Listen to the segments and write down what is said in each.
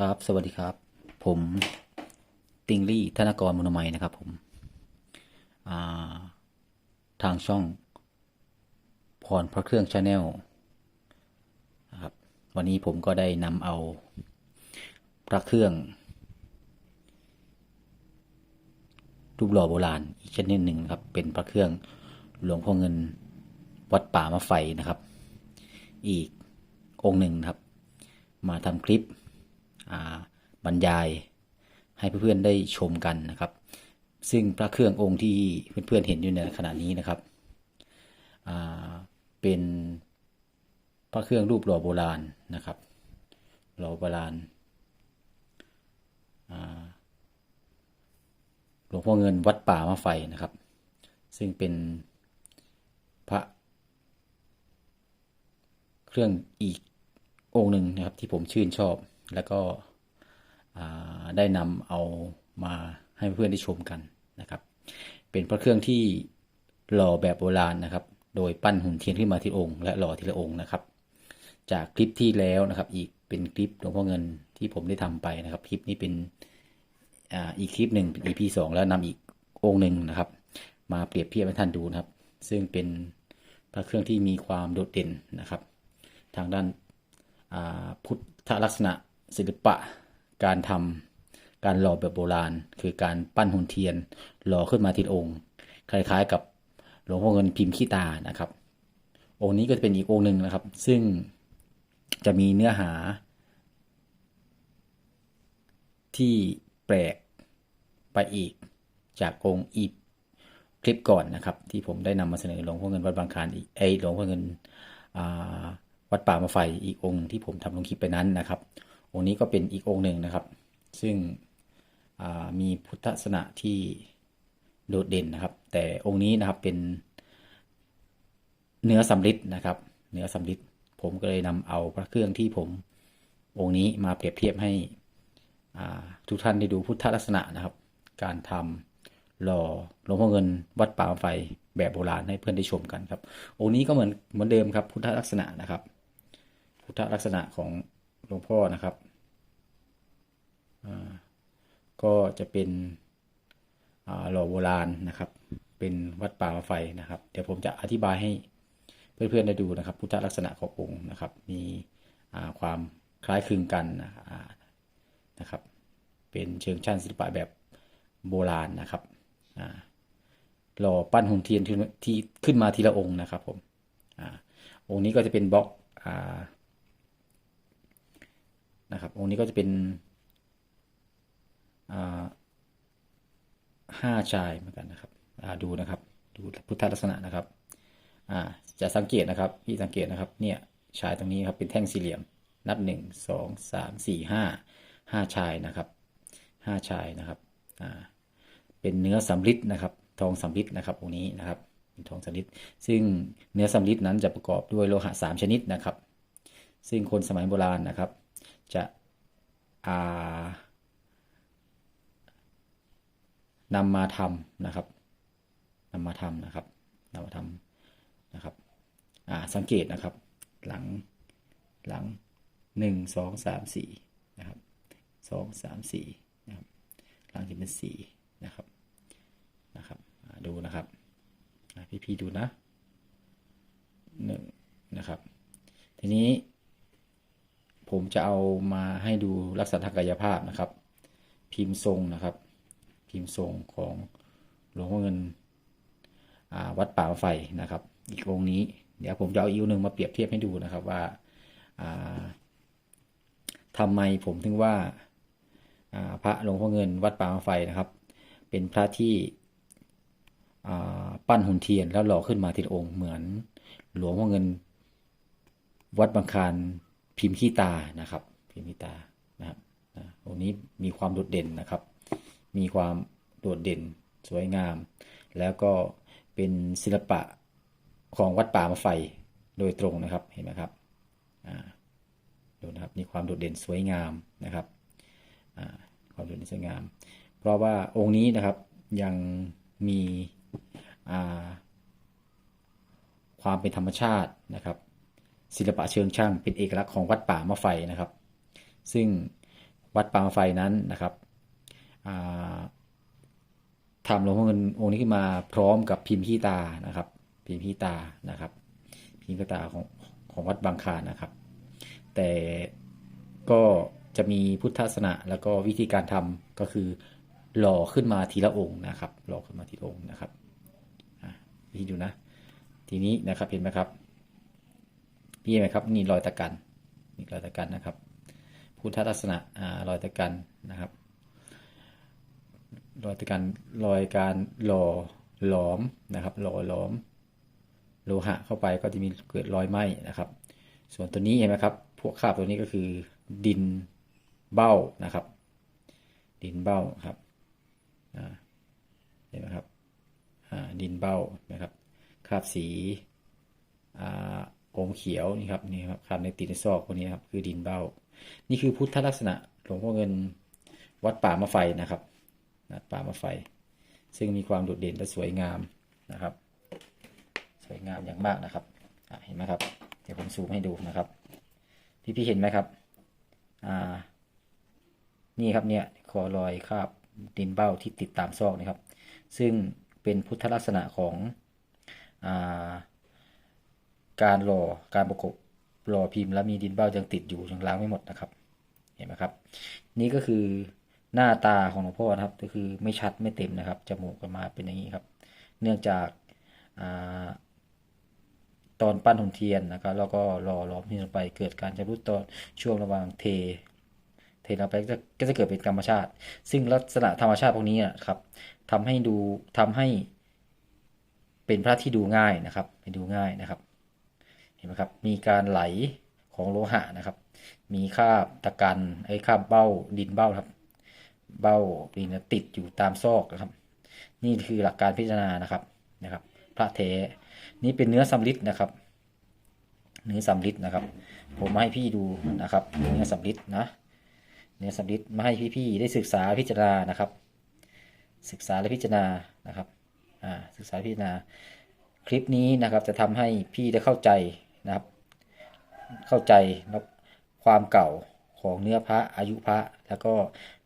ครับ สวัสดีครับ ผมติงลี่ธนกรมุนมัยนะครับผมาทางช่องพรพระเครื่องชาแนลครับวันนี้ผมก็ได้นำเอาพระเครื่องรูปหล่อโบราณอีกชนิดหนึ่งครับ เป็นพระเครื่องหลวงพ่อเงินวัดป่ามะไฟนะครับ อีกองค์หนึ่งครับ มาทำคลิป บรรยายให้เพื่อนๆได้ชมกันนะครับ ซึ่งพระเครื่ององค์ที่เพื่อนๆเห็นอยู่ในขณะนี้นะครับเป็นพระเครื่องรูปหล่อโบราณนะครับหล่อโบราณหลวงพ่อเงินวัดป่ามะไฟนะครับ ซึ่งเป็นพระเครื่องอีกองค์หนึ่งนะครับที่ผมชื่นชอบ แล้วก็ได้นำเอามาให้เพื่อนได้ชมกันนะครับ เป็นพระเครื่องที่หล่อแบบโบราณนะครับ โดยปั้นหุ่นเทียนขึ้นมาที่องค์ และหล่อทีละองค์นะครับ จากคลิปที่แล้วนะครับ อีกเป็นคลิปหลวงพ่อเงินที่ผมได้ทำไปนะครับ คลิปนี้เป็นอ,อีกคลิปหนึ่งเป็น EP สองแล้วนำอีกองค์หนึ่งนะครับ มาเปรียบเทียบให้ท่านดูนะครับ ซึ่งเป็นพระเครื่องที่มีความโดดเด่นนะครับ ทางด้านพุทธลักษณะ ศิลปะการทำการหล่อแบบโบราณ คือการปั้นหุ่นเทียน หล่อขึ้นมาทีองค์ คล้ายๆกับหลวงพ่อเงินพิมพ์ขี้ตานะครับ องค์นี้ก็จะเป็นอีกองค์หนึ่งนะครับ ซึ่งจะมีเนื้อหา ที่แปลกไปอีกจากองค์อีกคลิปก่อนนะครับ ที่ผมได้นำมาเสนอหลวงพ่อเงินวัดบางคานอีกไอหลวงพ่อเงินวัดป่ามาไฟอีกองค์ที่ผมทำลงคลิปไปนั้นนะครับ องค์นี้ก็เป็นอีกองค์หนึ่งนะครับ ซึ่งมีพุทธลักษณะที่โดดเด่นนะครับ แต่องค์นี้นะครับเป็นเนื้อสำริดนะครับ เนื้อสำริดผมก็เลยนำเอาพระเครื่องที่ผมองค์นี้มาเปรียบเทียบให้ทุกท่านได้ดูพุทธลักษณะนะครับ การทำหล่อหลวงพ่อเงินวัดป่าไฟแบบโบราณให้เพื่อนได้ชมกันครับ องค์นี้ก็เหมือนเหมือนเดิมครับ พุทธลักษณะนะครับ พุทธลักษณะของหลวงพ่อนะครับ ก็จะเป็นหล่อโบราณนะครับ เป็นวัดป่าไฟนะครับ เดี๋ยวผมจะอธิบายให้เพื่อนๆได้ดูนะครับ พุทธลักษณะขององค์นะครับ มีความคล้ายคลึงกันนะครับ เป็นเชิงชั้นศิลปะแบบโบราณนะครับหล่อปั้นหุ่นเทียนที่ขึ้นมาทีละองค์นะครับผมอองค์นี้ก็จะเป็นบล็อกอนะครับ องค์นี้ก็จะเป็น ห้าชายเหมือนกันนะครับดูนะครับ ดูพุทธลักษณะนะครับจะสังเกตนะครับพี่สังเกตนะครับเนี่ยชายตรงนี้ครับเป็นแท่งสี่เหลี่ยม นับหนึ่งสองสามสี่ห้าห้าชายนะครับห้าชายนะครับเป็นเนื้อสำริดนะครับ ทองสำริดนะครับองค์นี้นะครับเป็นทองสำริดซึ่งเนื้อสำริดนั้นจะประกอบด้วยโลหะสามชนิดนะครับ ซึ่งคนสมัยโบราณนะครับ จะอ่า นำมาทำนะครับนำมาทำนะครับนำมาทำนะครับอ่าสังเกตนะครับ หลังหลังหนึ่งสองสามสี่นะครับสองสามสี่นะครับหลังจะเป็นสี่นะครับนะครับดูนะครับอ่พี่ดูนะหนึ่งนะครับ ทีนี้ ผมจะเอามาให้ดูลักษณะทางกายภาพนะครับ พิมพ์ทรงนะครับ พิมพ์ทรงของหลวงพ่อเงินวัดป่าไฟนะครับ อีกองค์นี้ เดี๋ยวผมจะเอาอีกหนึ่งมาเปรียบเทียบให้ดูนะครับว่าอ่าทำไมผมถึงว่าพระหลวงพ่อเงินวัดป่ามาไฟนะครับ เป็นพระที่ปั้นหุ่นเทียนแล้วหล่อขึ้นมาทีละองค์เหมือนหลวงพ่อเงินวัดบางคานพิมพ์ขี้ตานะครับ พิมพ์ขี้ตานะครับอ่าองค์นี้มีความโดดเด่นนะครับ มีความโดดเด่นสวยงาม แล้วก็เป็นศิลปะของวัดป่ามาไฟโดยตรงนะครับเห็นไหมครับดูนะครับมีความโดดเด่นสวยงามนะครับความโดดเด่นสวยงาม เพราะว่าองค์นี้นะครับยังมีความเป็นธรรมชาตินะครับ ศิลปะเชิงช่างเป็นเอกลักษณ์ของวัดป่ามะไฟนะครับ ซึ่งวัดป่างไฟนั้นนะครับ ทำหลวงพ่อเงินองค์นี้ขึ้นมาพร้อมกับพิมพ์ขี้ตานะครับ พิมพ์ขี้ตานะครับ พิมพ์ขี้ตาของของวัดบางคานะครับ แต่ก็จะมีพุทธศาสนาแล้วก็วิธีการทำก็คือหล่อขึ้นมาทีละองค์นะครับหล่อขึ้นมาทีละองค์นะครับพี่ดูนะ ทีนี้นะครับเห็นไหมครับพี่เห็นไหมครับนี่รอยตะกันนี่รอยตะกันนะครับ พุทธลักษณะอ่ารอยตะกันนะครับ รอยกันรอยการหล่อหลอมนะครับหล่อหลอม โลหะเข้าไปก็จะมีเกิดรอยไหม้นะครับ ส่วนตัวนี้เห็นไหมครับ พวกคราบตัวนี้ก็คือดินเบ้านะครับ ดินเบ้าครับเห็นไหมครับดินเบ้านะครับคราบสีอมเขียวนี่ครับนี่ครับคราบในติดในซอกพวกนี้ครับคือดินเบ้า นี่คือพุทธลักษณะหลวงพ่อเงินวัดป่ามะไฟนะครับ วัดป่ามะไฟ ซึ่งมีความโดดเด่นและสวยงามนะครับ สวยงามอย่างมากนะครับเห็นไหมครับ เดี๋ยวผมซูมให้ดูนะครับ พี่พี่ๆเห็นไหมครับอ่านี่ครับเนี่ยคอรอยคราบดินเบ้าที่ติดตามซอกนะครับ ซึ่งเป็นพุทธลักษณะของอาการหล่อการประกบหล่อพิมพ์ แล้วมีดินเบ้ายังติดอยู่ยังล้างไม่หมดนะครับ เห็นไหมครับ นี่ก็คือ หน้าตาของหลวงพ่อนะครับก็คือไม่ชัดไม่เต็มนะครับจมูกออกมาเป็นอย่างนี้ครับ เนื่องจากอาตอนปั้นหุ่นเทียนนะครับแล้วก็รอล้อมที่ลงไปเกิดการชำรุดตอนช่วงระหว่างเท เทลงไปก็จะก็จะเกิดเป็นธรรมชาติ ซึ่งลักษณะธรรมชาติพวกนี้นะครับทำให้ดูทำให้ เป็นพระที่ดูง่ายนะครับไปดูง่ายนะครับ เห็นไหมครับมีการไหลของโลหะนะครับ มีคาบตะกันไอ้คาบเบ้าดินเบ้าครับ เบ้าดินติดอยู่ตามซอกนะครับ นี่คือหลักการพิจารณานะครับนะครับ พระเทนี่เป็นเนื้อสำลิดนะครับ เนื้อสำลิดนะครับ ผมมาให้พี่ดูนะครับ เนื้อสำลิดนะเนื้อสำลิดมาให้พี่ๆได้ศึกษาพิจารณานะครับ ศึกษาและพิจารณานะครับอ่าศึกษาพิจารณา คลิปนี้นะครับจะทำให้พี่ได้เข้าใจนะครับ เข้าใจความเก่า ของเนื้อพระอายุพระ แล้วก็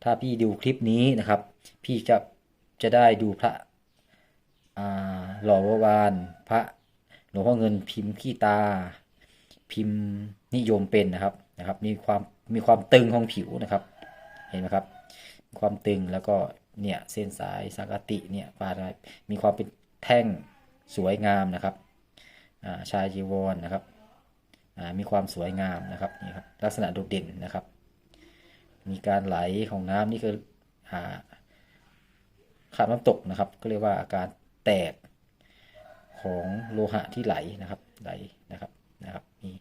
ถ้าพี่ดูคลิปนี้นะครับ พี่จะจะได้ดูพระหล่อวาวานพระหลวงพ่อเงินพิมพ์ขี้ตา พิมพ์นิยมเป็นนะครับนะครับ มีความมีความตึงของผิวนะครับ เห็นไหมครับ ความตึงแล้วก็เนี่ยเส้นสายสังกติเนี่ยปาดมีความเป็นแท่งสวยงามนะครับชายจีวรนะครับ มีความสวยงามนะครับนี่ครับลักษณะโดดเด่นนะครับ มีการไหลของน้ำนี่คือขาดน้ำตกนะครับ ก็เรียกว่าอาการแตกของโลหะที่ไหลนะครับไหลนะครับนะครับนี่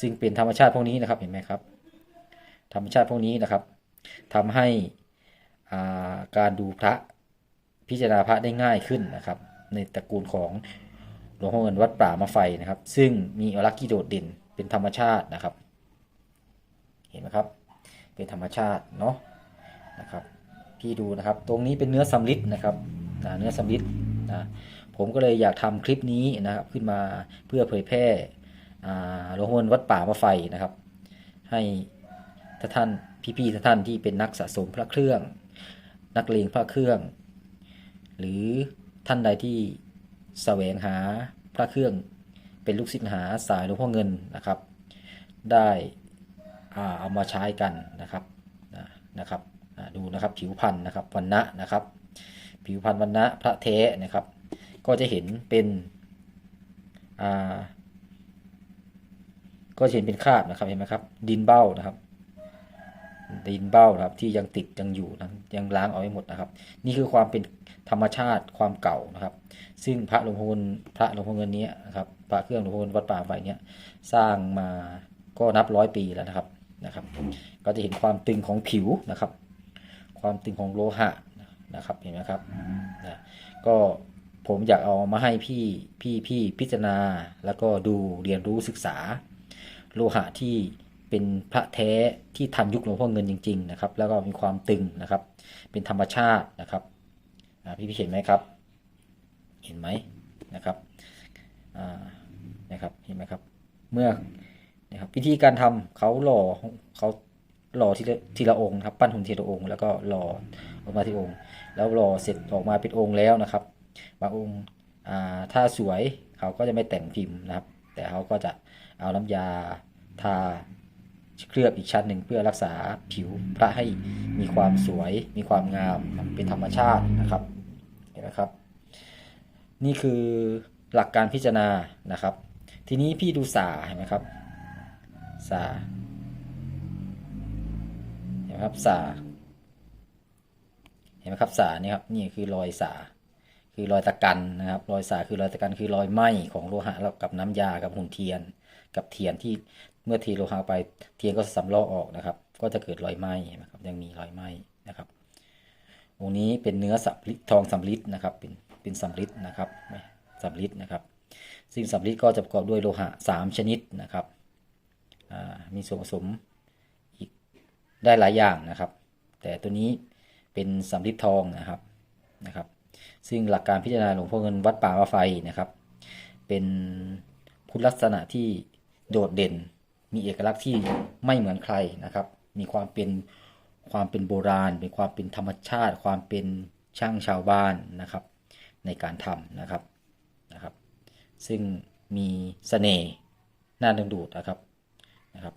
ซึ่งเป็นธรรมชาติพวกนี้นะครับเห็นไหมครับ ธรรมชาติพวกนี้นะครับทำให้าการดูพระพิจารณาพระได้ง่ายขึ้นนะครับ ในตระกูลของหลวงพ่อเงินวัดป่ามาไฟนะครับ ซึ่งมีอลักษณ์ที่โดดเด่น เป็นธรรมชาตินะครับ เห็นไหมครับ เป็นธรรมชาติเนาะนะครับ พี่ดูนะครับ ตรงนี้เป็นเนื้อสำลิดนะครับนะเนื้อสำลิดนะผมก็เลยอยากทำคลิปนี้นะครับขึ้นมาเพื่อเผยแพร่หลวงพ่อเงินวัดป่ามาไฟนะครับ ให้ท่านท่านพี่ๆท่านท่านที่เป็นนักสะสมพระเครื่อง นักเลงพระเครื่อง หรือท่านใดที่แสวงหาพระเครื่อง เป็นลูกศิษย์หาสายหลวงพ่อเงินนะครับ ได้เอามาใช้กันนะครับนะครับดูนะครับผิวพันธุ์นะครับวันณะนะครับ ผิวพันธุ์วันณะพระเทนะครับ ก็จะเห็นเป็นก็จะเห็นเป็นคราบนะครับเห็นไหมครับ ดินเบ้านะครับ ดินเบ้านะครับที่ยังติดยังอยู่นะยังล้างเอาไม่หมดนะครับ นี่คือความเป็น ธรรมชาติความเก่านะครับ ซึ่งพระหลวงพ่อเงินพระหลวงพ่อเงินนี้นะครับพระเครื่องหลวงพ่อเงินวัดป่าไฟเนี้ยสร้างมาก็นับร้อยปีแล้วนะครับนะครับ ก็จะเห็นความตึงของผิวนะครับ ความตึงของโลหะนะครับเห็นไหมครับนะก็ผมอยากเอามาให้พี่พี่พี่พิจารณาแล้วก็ดูเรียนรู้ศึกษา โลหะที่เป็นพระแท้ที่ทันยุคหลวงพ่อเงินจริง ๆ นะครับ แล้วก็มีความตึงนะครับ เป็นธรรมชาตินะครับ พี่พี่เห็นไหมครับ เห็นไหมนะครับนะครับเห็นไหมครับ เมื่อนะครับวิธีการทำเขาหล่อเขาหล่อทีละทีละองค์ครับปั้นหุ่นทีละองค์แล้วก็หล่อออกมาทีองค์ แล้วหล่อเสร็จออกมาเป็นองค์แล้วนะครับ บางองค์อ่าถ้าสวยเขาก็จะไม่แต่งพิมพ์นะครับ แต่เขาก็จะเอาน้ำยาทาเคลือบอีกชั้นหนึ่งเพื่อรักษาผิวพระให้มีความสวย มีความงามเป็นธรรมชาตินะครับ นไหมครับ นี่คือหลักการพิจารณานะครับ ทีนี้พี่ดูสาเห็นไหมครับสาเห็นไหมครับสาเห็นไหมครับสานี่ครับนี่คือรอยสาคือรอยตะกันนะครับ รอยสาคือรอยตะกันคือรอยไหม้ของโลหะแล้วกับน้ำยากับหุ่นเทียน กับเทียนที่เมื่อเทโลหะไปเทียนก็สำลอกออกนะครับ ก็จะเกิดรอยไหม้นะครับยังมีรอยไหม้นะครับ องค์นี้เป็นเนื้อสับลิดทองสำลิดนะครับ เป็นเป็นสำลิดนะครับสำลิดนะครับ ซึ่งสำลิดก็จะประกอบด้วยโลหะ 3 ชนิดนะครับ มีส่วนผสมอีกได้หลายอย่างนะครับ แต่ตัวนี้เป็นสำลิดทองนะครับนะครับ ซึ่งหลักการพิจารณาหลวงพ่อเงินวัดป่าว่าไฟนะครับ เป็นพุทธลักษณะที่โดดเด่น มีเอกลักษณ์ที่ไม่เหมือนใครนะครับ มีความเป็น ความเป็นโบราณ เป็นความเป็นธรรมชาติ ความเป็นช่างชาวบ้านนะครับ ในการทำนะครับนะครับ ซึ่งมีเสน่ห์น่าดึงดูดนะครับนะครับ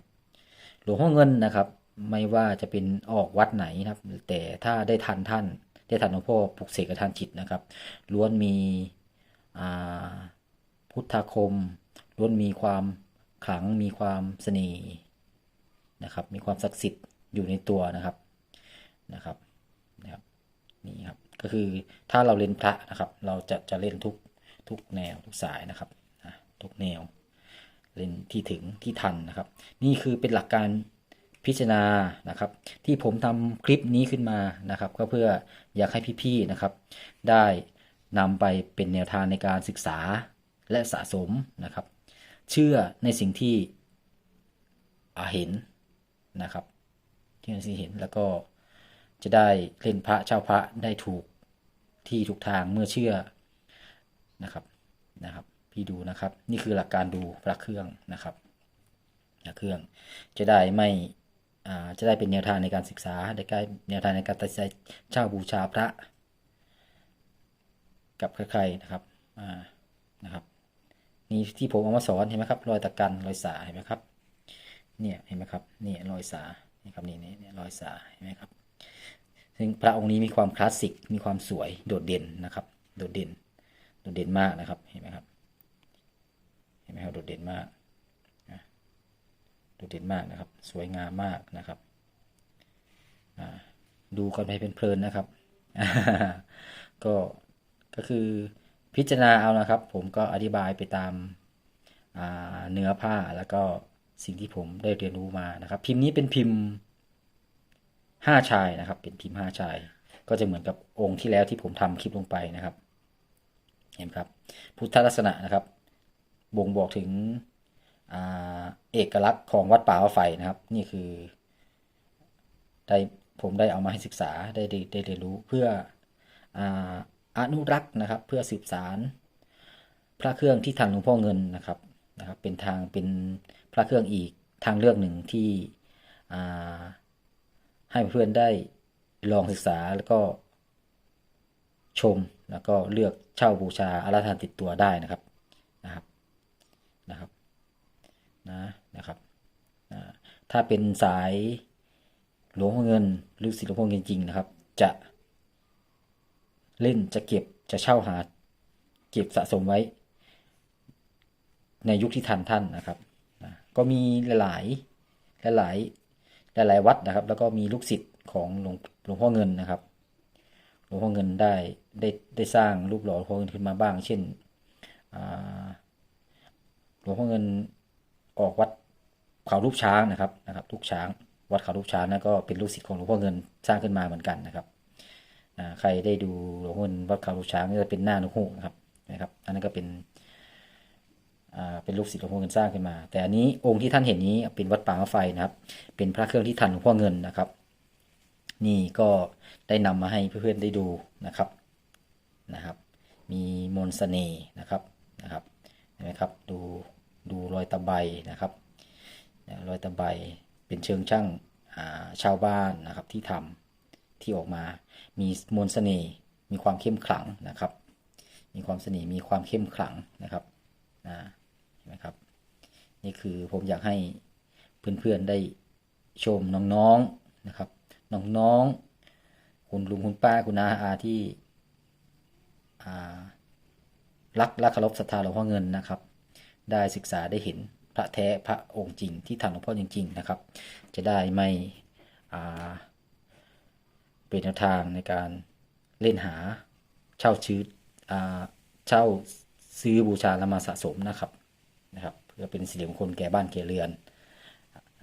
หลวงพ่อเงินนะครับ ไม่ว่าจะเป็นออกวัดไหนนะครับ แต่ถ้าได้ทันท่าน ได้ทันหลวงพ่อปลุกเสกกับทานจิตนะครับล้วนมีอ่าพุทธาคมล้วนมีความขลังมีความเสน่ห์นะครับ มีความศักดิ์สิทธิ์อยู่ในตัวนะครับ นะครับนะครับนี่ครับก็คือถ้าเราเล่นพระนะครับ เราจะจะเล่นทุกทุกแนวทุกสายนะครับอะทุกแนวเล่นที่ถึงที่ทันนะครับ นี่คือเป็นหลักการพิจารณานะครับ ที่ผมทำคลิปนี้ขึ้นมานะครับ ก็เพื่ออยากให้พี่ๆนะครับ ได้นำไปเป็นแนวทางในการศึกษาและสะสมนะครับ เชื่อในสิ่งที่อาเห็นนะครับที่ในสิ่งที่เห็นแล้วก็ จะได้เล่นพระเช่าพระได้ถูกที่ถูกทางเมื่อเชื่อนะครับนะครับ พี่ดูนะครับ นี่คือหลักการดูพระเครื่องนะครับพระเครื่องจะได้ไม่อ่าจะได้เป็นแนวทางในการศึกษาได้ใกล้แนวทางในการตัดสินใจเช่าบูชาพระ กับใครๆนะครับอ่านะครับนี่ที่ผมเอามาสอนเห็นไหมครับ รอยตะกันรอยสาเห็นไหมครับเนี่ยเห็นไหมครับนี่รอยสานี่ครับนี่นี่นี่รอยสาเห็นไหมครับ ซึ่งพระองค์นี้มีความคลาสสิก มีความสวยโดดเด่นนะครับ โดดเด่น โดดเด่นมากนะครับ เห็นไหมครับ เห็นไหมครับ โดดเด่นมาก โดดเด่นมากนะครับ สวยงามมากนะครับ ดูกันไปเป็นเพลินนะครับ ก็ ก็คือพิจารณาเอานะครับ ผมก็อธิบายไปตามเนื้อผ้าแล้วก็สิ่งที่ผมได้เรียนรู้มานะครับ พิมพ์นี้เป็นพิมพ์ ห้าชายนะครับ เป็นพิมห้าชาย ก็จะเหมือนกับองค์ที่แล้วที่ผมทำคลิปลงไปนะครับ เห็นไหมครับ พุทธลักษณะนะครับ บ่งบอกถึงอเอกลักษณ์ของวัดป่าว่าไฟนะครับ นี่คือได้ผมได้เอามาให้ศึกษาได้ได้ได้เรียนรู้เพื่อออนุรักษ์นะครับ เพื่อสืบสาร พระเครื่องที่ทันหลวงพ่อเงินนะครับนะครับ เป็นทางเป็นพระเครื่องอีกทางเลือกหนึ่งที่อ่า ให้เพื่อนได้ลองศึกษาแล้วก็ชมแล้วก็เลือกเช่าบูชาอาราธนาติดตัวได้นะครับนะครับนะครับนะนะครับอ่าถ้าเป็นสายหลวงพ่อเงินหรือศิลป์หลวงพ่อเงินจริงนะครับ จะเล่นจะเก็บจะเช่าหาเก็บสะสมไว้ ในยุคที่ทันท่านนะครับนะก็มีหลายหลาย หลายๆวัดนะครับ แล้วก็มีลูกศิษย์ของหลวงหลวงพ่อเงินนะครับ หลวงพ่อเงินได้ได้ได้สร้างรูปหล่อหลวงพ่อเงินขึ้นมาบ้าง เช่นหลวงพ่อเงินออกวัดเขารูปช้างนะครับนะครับลูกช้าง วัดเขาลูกช้างนั่นก็เป็นลูกศิษย์ของหลวงพ่อเงินสร้างขึ้นมาเหมือนกันนะครับใครได้ดูหลวงพ่อเงินวัดเขาลูกช้างก็จะเป็นหน้านุกฮูกนะครับนะครับ อันนั้นก็เป็น เป็นลูกศิษย์หลวงพ่อเงินสร้างขึ้นมา แต่อันนี้องค์ที่ท่านเห็นนี้เป็นวัดป่าไฟนะครับ เป็นพระเครื่องที่ทันหลวงพ่อเงินนะครับ นี่ก็ได้นำมาให้เพื่อนๆได้ดูนะครับนะครับ มีมนต์เสน่ห์นะครับนะครับเห็นไหมครับดูดูรอยตะไบนะครับรอยตะไบเป็นเชิงช่างาชาวบ้านนะครับที่ทำที่ออกมามีมนต์เสน่ห์มีความเข้มขลังนะครับ มีความเสน่ห์มีความเข้มขลังนะครับอ่าเห็ นไหมครับ นี่คือผมอยากให้เพื่อนๆได้ชมน้องๆนะครับ น้องๆ คุณลุงคุณป้าคุณอาอาที่อ่ารักละเคารพศรัทธาหลวงพ่อเงินนะครับ ได้ศึกษาได้เห็นพระแท้พระองค์จริงที่ทำหลวงพ่อจริง ๆ นะครับ จะได้ไม่เป็นแนวทางในการเล่นหาเช่าชื้อเช่าซื้อบูชาแล้วมาสะสมนะครับ นะครับ เพื่อเป็นสิริมงคลแก่บ้านแก่เรือน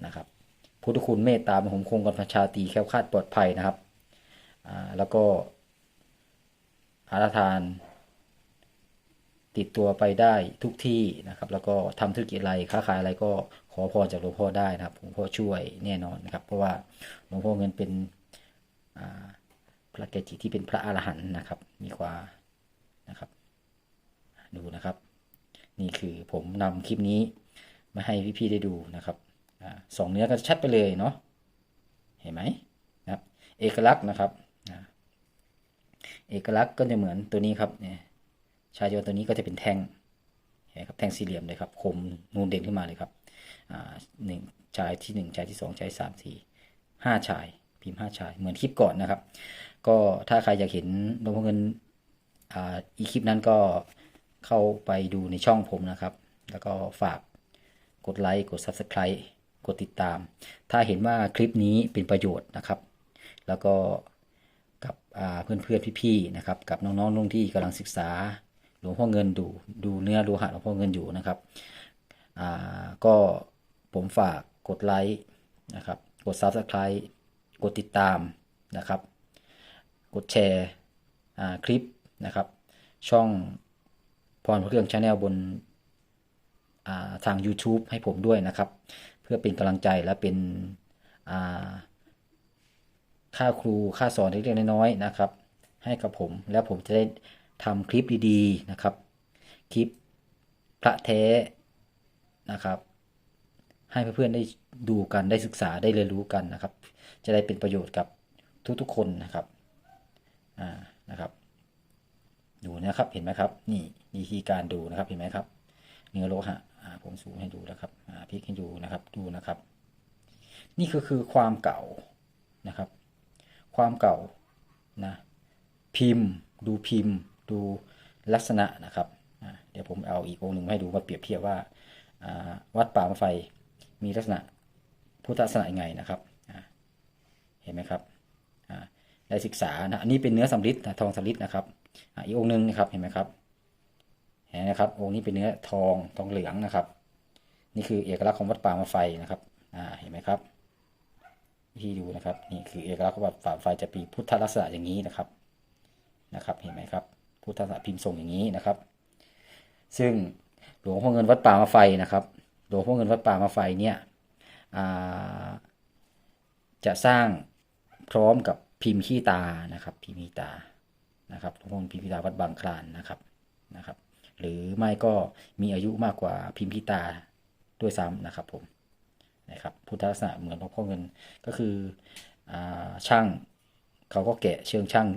นะครับพุทธคุณเมตตามหมคงกันประชาตีแค้วคาดปลอดภัยนะครับแล้วก็อาราทาน ติดตัวไปได้ทุกที่นะครับ แล้วก็ทำธุรกิจอะไรค้าขายอะไรก็ขอพรจากหลวงพ่อได้นะครับหลวงพ่อช่วยแน่นอนนะครับ เพราะว่าหลวงพ่อเงินเป็นพระเกจิที่เป็นพระอรหันต์นะครับ มีความนะครับ ดูนะครับ นี่คือผมนำคลิปนี้มาให้พี่ๆได้ดูนะครับสองเนื้อก็ชัดไปเลยเนาะเห็นไหมนะครับ เอกลักษณ์นะครับเอกลักษณ์ก็จะเหมือนตัวนี้ครับเนี่ยชายโยตัวนี้ก็จะเป็นแท่งเห็นไหมครับแท่งสี่เหลี่ยมเลยครับคมนูนเด่นขึ้นมาเลยครับหนึ่งชายที่หนึ่งชายที่สองชายสามสี่ห้าชาย พิมพ์ห้าชาย เหมือนคลิปก่อนนะครับ ก็ถ้าใครอยากเห็นหลวงพ่อเงินอ,อีกคลิปนั้นก็ เข้าไปดูในช่องผมนะครับ แล้วก็ฝากกดไลค์กด Subscribe กดติดตาม ถ้าเห็นว่าคลิปนี้เป็นประโยชน์นะครับ แล้วก็กับเพื่อนเพื่อนๆพี่ๆนะครับ กับน้องๆนุ่งที่กำลังศึกษาหลวงพ่อเงินดูดูเนื้อดูหะหลวงพ่อเงินอยู่นะครับก็ผมฝากกดไลค์นะครับ กด Subscribe กดติดตามนะครับ กดแชร์คลิปนะครับ ช่อง พรเครื่องชาแนลบนาทาง YouTube ให้ผมด้วยนะครับ เพื่อเป็นกำลังใจและเป็นค่าครูค่าสอนเล็กๆน้อยๆนะครับ ให้กับผมแล้วผมจะได้ทำคลิปดีๆนะครับ คลิปพระแท้นะครับ ให้เพื่อนๆได้ดูกันได้ศึกษาได้เรียนรู้กันนะครับ จะได้เป็นประโยชน์กับทุกๆคนนะครับอ่านะครับ ดูนะครับเห็นไหมครับนี่ วิธีการดูนะครับเห็นไหมครับ เนื้อโลหะผมซูมให้ดูนะครับพลิกให้ดูนะครับดูนะครับ นี่คือคือความเก่านะครับ ความเก่านะพิมพ์ ดูพิมพ์ ดูลักษณะนะครับเดี๋ยวผมเอาอีกองหนึ่งให้ดูมาเปรียบเทียบว่าวัดป่ามไฟมีลักษณะพุทธลักษณะยังไงนะครับเห็นไหมครับได้ศึกษานะอันนี้เป็นเนื้อสำริดนะทองสำริดนะครับอีกองหนึ่งนะครับเห็นไหมครับ นไหมครับองค์นี้เป็นเนื้อทองทองเหลืองนะครับ นี่คือเอกลักษณ์ของวัดป่ามาไฟนะครับอ่าเห็นไหมครับที่ดูนะครับนี่คือเอกลักษณ์ของวัดป่ามาไฟจะมีพุทธลักษณะอย่างนี้นะครับนะครับ เห็นไหมครับ พุทธลักษณะพิมพ์ทรงอย่างนี้นะครับ ซึ่งหลวงพ่อเงินวัดป่ามาไฟนะครับ หลวงพ่อเงินวัดป่ามาไฟเนี่ยจะสร้างพร้อมกับพิมพ์ขี้ตานะครับ พิมพ์ขี้ตานะครับหลวงพ่อพิมพิตาวัดบางคลานนะครับนะครับ หรือไม่ก็มีอายุมากกว่าพิมพิตาด้วยซ้ำนะครับผมนะครับพุทธลักษณะเหมือนหลวงพ่อเงินก็คืออช่างเขาก็แกะเชิงช่าง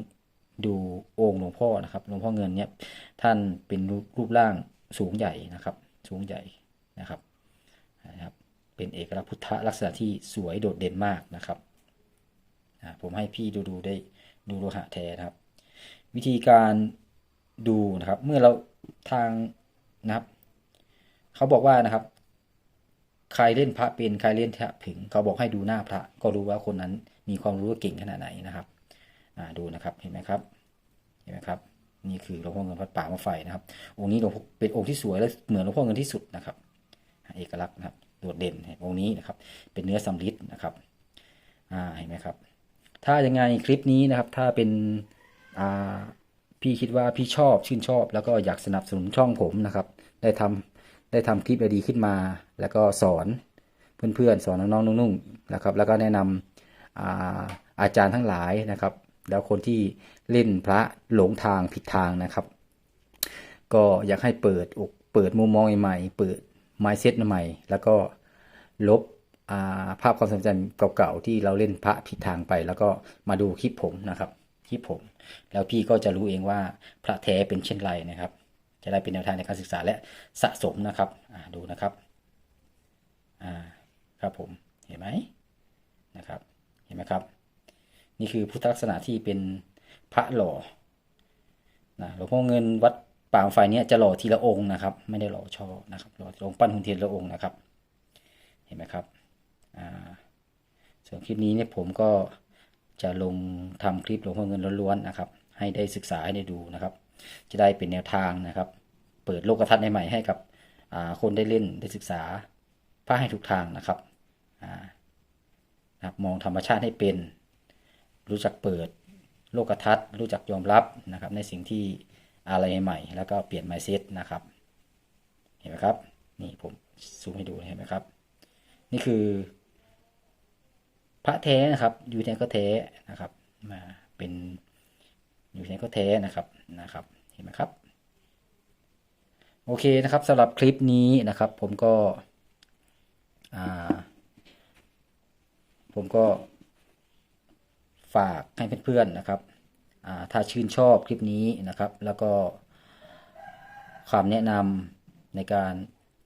ดูองค์หลวงพ่อนะครับหลวงพ่อเงินเนี่ยท่านเป็นรูปร่างสูงใหญ่นะครับ สูงใหญ่นะครับนะครับเป็นเอกลักษณ์พุทธลักษณะที่สวยโดดเด่นมากนะครับผมให้พี่ดูดูได้ดูโลหะแท้นะครับ วิธีการดูนะครับ เมื่อเรา ทางนะครับเขาบอกว่านะครับ ใครเล่นพระเป็นใครเล่นพระผึงเขาบอกให้ดูหน้าพระ ก็รู้ว่าคนนั้นมีความรู้เก่งขนาดไหนนะครับดูนะครับเห็นไหมครับเห็นไหมครับ นี่คือหลวงพ่อเงินวัดป่ามาไฟนะครับ องค์นี้หลวงพ่อเป็นองค์ที่สวยและเหมือนหลวงพ่อเงินที่สุดนะครับเอกลักษณ์นะครับโดดเด่นองค์นี้นะครับ เป็นเนื้อสำริดนะครับเห็นไหมครับ ถ้ายังไงคลิปนี้นะครับ ถ้าเป็นอ่า พี่คิดว่าพี่ชอบชื่นชอบ แล้วก็อยากสนับสนุนช่องผมนะครับ ได้ทำได้ทำคลิปดีๆขึ้นมา แล้วก็สอนเพื่อนๆ สอนน้องๆนุ่งๆนะครับ แล้วก็แนะนำอาอาจารย์ทั้งหลายนะครับ แล้วคนที่เล่นพระหลงทางผิดทางนะครับ ก็อยากให้เปิดอกเปิดมุมมองใหม่ๆเปิด mindset ใหม่ แล้วก็ลบาภาพความทรงจำเก่าๆที่เราเล่นพระผิดทางไป แล้วก็มาดูคลิปผมนะครับคลิปผม แล้วพี่ก็จะรู้เองว่าพระแท้เป็นเช่นไรนะครับ จะได้เป็นแนวทางในการศึกษาและสะสมนะครับดูนะครับอ่าครับผมเห็นไหมนะครับเห็นไหมครับ นี่คือพุทธลักษณะที่เป็นพระหล่อนะหลวงพ่อเงินวัดป่าไฟเนี่ยจะหล่อทีละองค์นะครับ ไม่ได้หล่อช่อนะครับหล่อองค์ปั้นหุ่นเทียนละองค์นะครับ เห็นไหมครับอ่าส่วนคลิปนี้เนี่ยผมก็ จะลงทำคลิปหลวงพ่อเงินล้วนๆนะครับ ให้ได้ศึกษาให้ได้ดูนะครับ จะได้เป็นแนวทางนะครับ เปิดโลกทัศน์ใหม่ให้กับคนได้เล่นได้ศึกษาพระให้ถูกทางนะครับอ่านะมองธรรมชาติให้เป็น รู้จักเปิดโลกทัศน์ รู้จักยอมรับนะครับ ในสิ่งที่อะไรใหม่ แล้วก็เปลี่ยน mindset นะครับ เห็นไหมครับ นี่ผมซูมให้ดูเห็นไหมครับ นี่คือ พระแท้นะครับ อยู่ที่ไหนก็แท้นะครับ มาเป็นอยู่ที่ไหนก็แท้นะครับนะครับ เห็นไหมครับ โอเคนะครับสำหรับคลิปนี้นะครับ ผมก็ผมก็ฝากให้เพื่อนๆนะครับ ถ้าชื่นชอบคลิปนี้นะครับ แล้วก็ความแนะนำในการ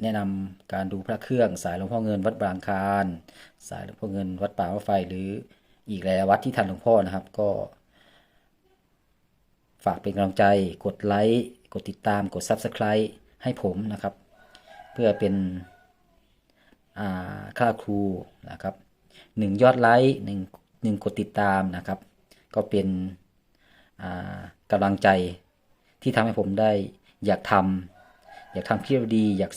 แนะนำการดูพระเครื่องสายหลวงพ่อเงินวัดบางคาร สายหลวงพ่อเงินวัดป่าวัดไฟหรืออีกหลายวัดที่ทันหลวงพ่อนะครับ ก็ ฝากเป็นกำลังใจกดไลค์กดติดตามกด Subscribe ให้ผมนะครับ เพื่อเป็นค่าครูนะครับหนึ่งยอดไลค์หนึ่งหนึ่งกดติดตามนะครับ ก็เป็นกำลังใจที่ทำให้ผมได้อยากทำอยากทำคลิปดีอยาก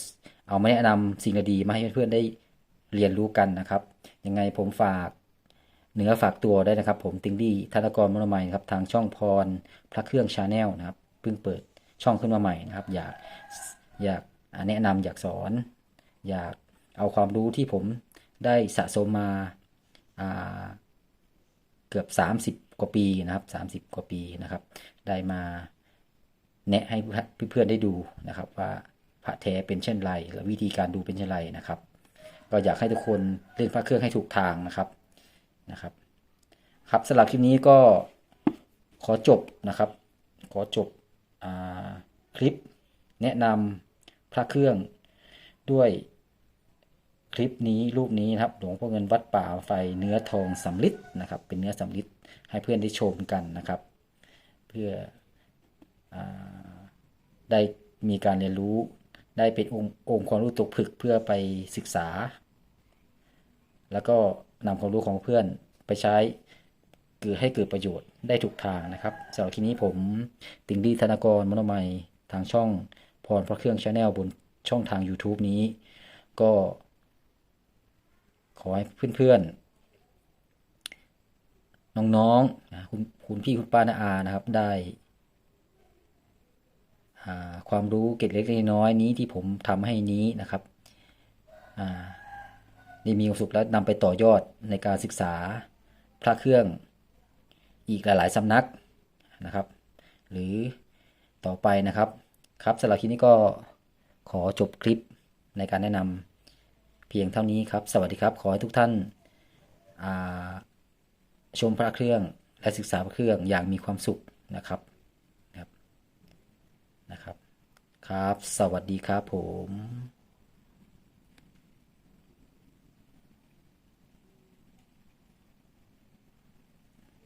เอามาแนะนำสิ่งดีๆมาให้เพื่อนๆได้เรียนรู้กันนะครับ ยังไงผมฝากเนื้อฝากตัวได้นะครับ ผมติงดี้ธนกรมโนมัยครับทางช่องพรพระเครื่องชาแนลนะครับเพิ่งเปิดช่องขึ้นมาใหม่นะครับ อยากอยากแนะนำอยากสอน อยากเอาความรู้ที่ผมได้สะสมมาาเกือบ 30 กว่าปีนะครับ 30 กว่าปีนะครับ ได้มาแนะให้เพื่อนๆได้ดูนะครับว่า ระแท้เป็นเช่นไร และวิธีการดูเป็นเช่นไรนะครับ ก็อยากให้ทุกคนเล่นพระเครื่องให้ถูกทางนะครับนะครับ ครับสำหรับคลิปนี้ก็ขอจบนะครับ ขอจบอคลิปแนะนำพระเครื่องด้วยคลิปนี้รูปนี้นะครับหลวงพ่อเงินวัดป่าไฟเนื้อทองสำลิดนะครับ เป็นเนื้อสำลิดให้เพื่อนได้ชมกันนะครับ เพื่ออได้มีการเรียนรู้ ได้เป็นองค์องค์ความรู้ตกผลึกเพื่อไปศึกษา แล้วก็นำความรู้ของเพื่อนไปใช้เกิดให้เกิดประโยชน์ได้ถูกทางนะครับสำหรับคลิปนี้ผมติงดีธนากรมโนมัยทางช่องพรพระเครื่องชาแนลบนช่องทาง YouTube นี้ ก็ ขอให้เพื่อนๆน้องๆคุณคุณพี่คุณป้าน้าอานะครับได้ ความรู้เกร็ดเล็กเล็กน้อยนี้ที่ผมทำให้นี้นะครับได้มีความสุขแล้วนำไปต่อยอดในการศึกษาพระเครื่องอีกหลายๆสำนักนะครับ หรือต่อไปนะครับ ครับสำหรับคลิปนี้ก็ขอจบคลิปในการแนะนำเพียงเท่านี้ครับ สวัสดีครับ ขอให้ทุกท่านาชมพระเครื่องและศึกษาพระเครื่องอย่างมีความสุขนะครับ นะครับ ครับ สวัสดีครับผม